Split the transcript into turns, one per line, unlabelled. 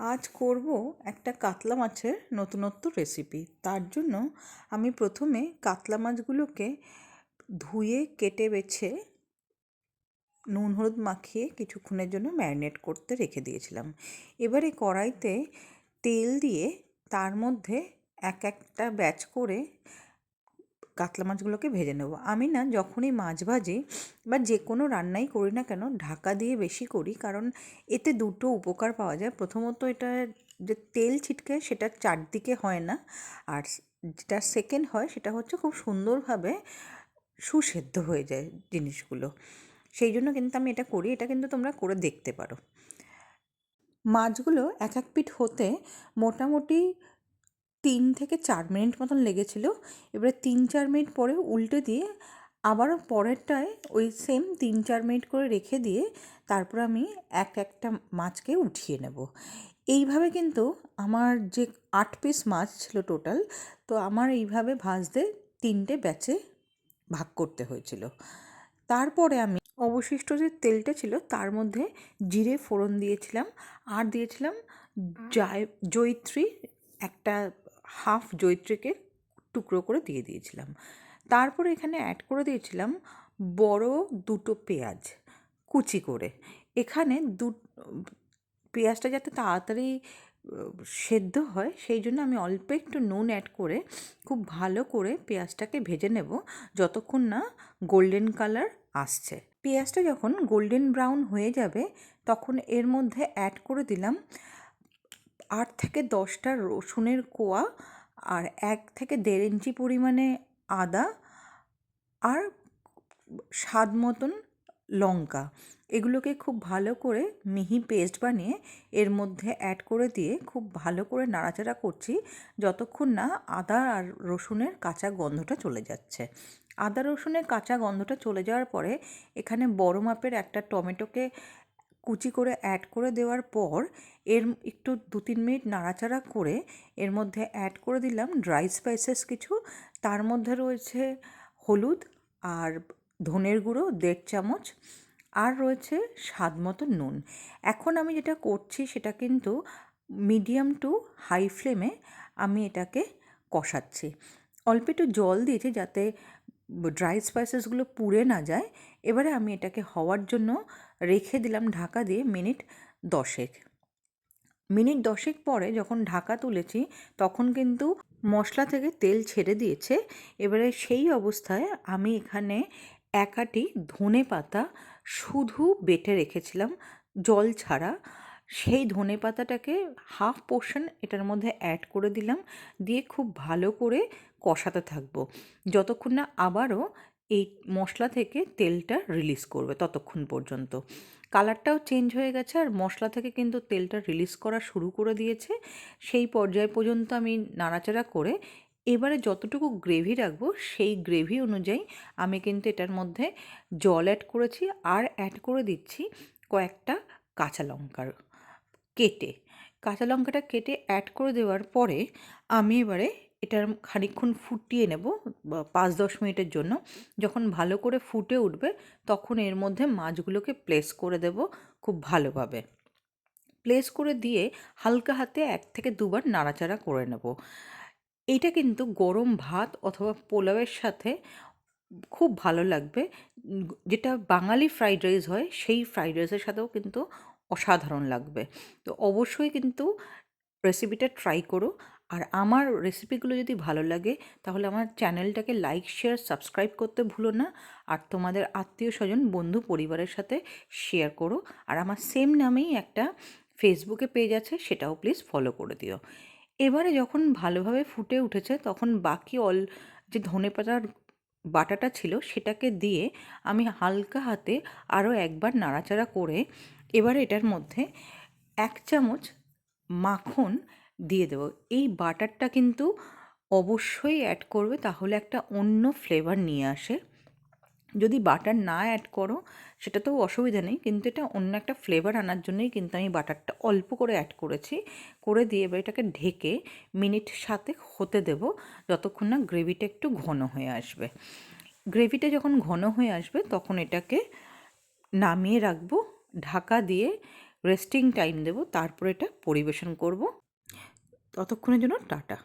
আজ করব একটা কাতলা মাছের নতুনত্ব রেসিপি তার জন্য আমি প্রথমে কাতলা মাছগুলোকে ধুয়ে, কেটে বেছে নুন, হলুদ মাখিয়ে কিছুক্ষণের জন্য ম্যারিনেট করতে রেখে দিয়েছিলাম। এবারে কড়াইতে তেল দিয়ে তার মধ্যে এক একটা ব্যাচ করে কাতলা মাছগুলোকে ভেজে নেব। আমি না যখনই মাছ ভাজি বা যে কোনো রান্নাই করি না কেন, ঢাকা দিয়ে বেশি করি, কারণ এতে দুটো উপকার পাওয়া যায়। প্রথমত এটা যে তেল ছিটকে সেটা চারদিকে হয় না, আর যেটা সেকেন্ড হয় সেটা হচ্ছে খুব সুন্দরভাবে সুসেদ্ধ হয়ে যায় জিনিসগুলো। সেই জন্য কিন্তু আমি এটা করি, এটা কিন্তু তোমরা করে দেখতে পারো। মাছগুলো এক এক পিঠ হতে মোটামুটি তিন থেকে চার মিনিট মতন লেগেছিল। এবারে তিন, চার মিনিট পরে উল্টে দিয়ে আবারও পরেরটায় ওই সেম তিন, চার মিনিট করে রেখে দিয়ে তারপর আমি এক একটা মাছকে উঠিয়ে নেব। এইভাবে কিন্তু আমার যে আট পিস মাছ ছিল টোটাল তো আমার এইভাবে ভাজতে তিনটে ব্যাচে ভাগ করতে হয়েছিল। তারপরে আমি অবশিষ্ট যে তেলটা ছিল তার মধ্যে জিরে ফোড়ন দিয়েছিলাম। আর দিয়েছিলাম জায়, জয়িত্রী একটা হাফ জৈত্রীকে টুকরো করে দিয়ে দিয়েছিলাম। তারপরে এখানে অ্যাড করে দিয়েছিলাম বড় দুটো পেঁয়াজ কুচি করে। এখানে দু, পেঁয়াজটা যাতে তাড়াতাড়ি সেদ্ধ হয়, সেই জন্য আমি অল্প একটু নুন অ্যাড করে খুব ভালো করে পেঁয়াজটাকে ভেজে নেব যতক্ষণ না গোল্ডেন কালার আসছে। পেঁয়াজটা যখন গোল্ডেন ব্রাউন হয়ে যাবে, তখন এর মধ্যে অ্যাড করে দিলাম আট থেকে দশটা রসুনের কোয়া আর এক থেকে দেড় ইঞ্চি পরিমাণে আদা আর স্বাদ মতন লঙ্কা। এগুলোকে খুব ভালো করে মিহি পেস্ট বানিয়ে এর মধ্যে অ্যাড করে দিয়ে খুব ভালো করে নাড়াচাড়া করছি যতক্ষণ না আদা আর রসুনের কাঁচা গন্ধটা চলে যাচ্ছে। আদা রসুনের কাঁচা গন্ধটা চলে যাওয়ার পরে এখানে বড় মাপের একটা টমেটোকে কুচি করে অ্যাড করে দেওয়ার পর, এর একটু দু তিন মিনিট নাড়াচাড়া করে এর মধ্যে অ্যাড করে দিলাম ড্রাই স্পাইসেস কিছু। তার মধ্যে রয়েছে হলুদ আর ধনের গুঁড়ো দেড় চামচ আর রয়েছে স্বাদ মতো নুন। এখন আমি যেটা করছি সেটা কিন্তু মিডিয়াম টু হাই ফ্লেমে আমি এটাকে কষাচ্ছি। অল্প একটু জল দিয়েছি যাতে ড্রাই স্পাইসেসগুলো পুড়ে না যায়, এবারে আমি এটাকে হওয়ার জন্য রেখে দিলাম ঢাকা দিয়ে মিনিট দশেক। মিনিট দশেক পরে যখন ঢাকা তুলেছি, তখন কিন্তু মশলা থেকে তেল ছেড়ে দিয়েছে, এবারে সেই অবস্থায় আমি এখানে একাটি ধনে পাতা শুধু বেটে রেখেছিলাম, জল ছাড়া। সেই ধনে পাতাটাকে হাফ পোর্শন এটার মধ্যে অ্যাড করে দিলাম, দিয়ে খুব ভালো করে কষাতে থাকব। যতক্ষণ না আবারও এই মশলা থেকে তেলটা রিলিজ করবে ততক্ষণ পর্যন্ত। কালারটাও চেঞ্জ হয়ে গেছে আর মশলা থেকে কিন্তু তেলটা রিলিজ করা শুরু করে দিয়েছে। সেই পর্যায় পর্যন্ত আমি নাড়াচাড়া করে এবারে যতটুকু গ্রেভি রাখব সেই গ্রেভি অনুযায়ী আমি কিন্তু এটার মধ্যে জল অ্যাড করেছি আর অ্যাড করে দিচ্ছি কয়েকটা কাঁচা লঙ্কার কেটে। কাঁচা লঙ্কাটা কেটে অ্যাড করে দেওয়ার পরে আমি এবারে এটার খানিক্ষণ ফুটিয়ে নেব পাঁচ দশ মিনিটের জন্য। যখন ভালো করে ফুটে উঠবে, তখন এর মধ্যে মাছগুলোকে প্লেস করে দেব খুব ভালোভাবে। প্লেস করে দিয়ে হালকা হাতে এক থেকে দুবার নাড়াচাড়া করে নেব। এটা কিন্তু গরম ভাত অথবা পোলাওয়ের সাথে খুব ভালো লাগবে। যেটা বাঙালি ফ্রাইড রাইস হয়, সেই ফ্রাইড রাইসের সাথেও কিন্তু অসাধারণ লাগবে। তো অবশ্যই কিন্তু রেসিপিটা ট্রাই করো। আর আমার রেসিপিগুলো যদি ভালো লাগে, তাহলে আমার চ্যানেলটাকে লাইক শেয়ার সাবস্ক্রাইব করতে ভুলো না। আর তোমাদের আত্মীয় স্বজন, বন্ধু পরিবারের সাথে শেয়ার করো। আর আমার সেম নামেই একটা ফেসবুকে পেজ আছে, সেটাও প্লিজ ফলো করে দিও। এবারে যখন ভালোভাবে ফুটে উঠেছে, তখন বাকি অল যে ধনে পাতার বাটাটা ছিল, সেটাকে দিয়ে আমি হালকা হাতে আরও একবার নাড়াচাড়া করে, এবার এটার মধ্যে এক চামচ মাখন দিয়ে দেবো। এই বাটারটা কিন্তু অবশ্যই অ্যাড করবে, তাহলে একটা অন্য ফ্লেভার নিয়ে আসে। যদি বাটার না অ্যাড করো সেটা তো অসুবিধা নেই, কিন্তু এটা অন্য একটা ফ্লেভার আনার জন্যই কিন্তু আমি বাটারটা অল্প করে অ্যাড করেছি। করে দিয়ে এবার এটাকে ঢেকে মিনিট সাথে হতে দেব, যতক্ষণ না গ্রেভিটা একটু ঘন হয়ে আসবে। গ্রেভিটা যখন ঘন হয়ে আসবে, তখন এটাকে নামিয়ে রাখব, ঢাকা দিয়ে রেস্টিং টাইম দেবো, তারপর এটা পরিবেশন করব। ততক্ষণের জন্য টাটা।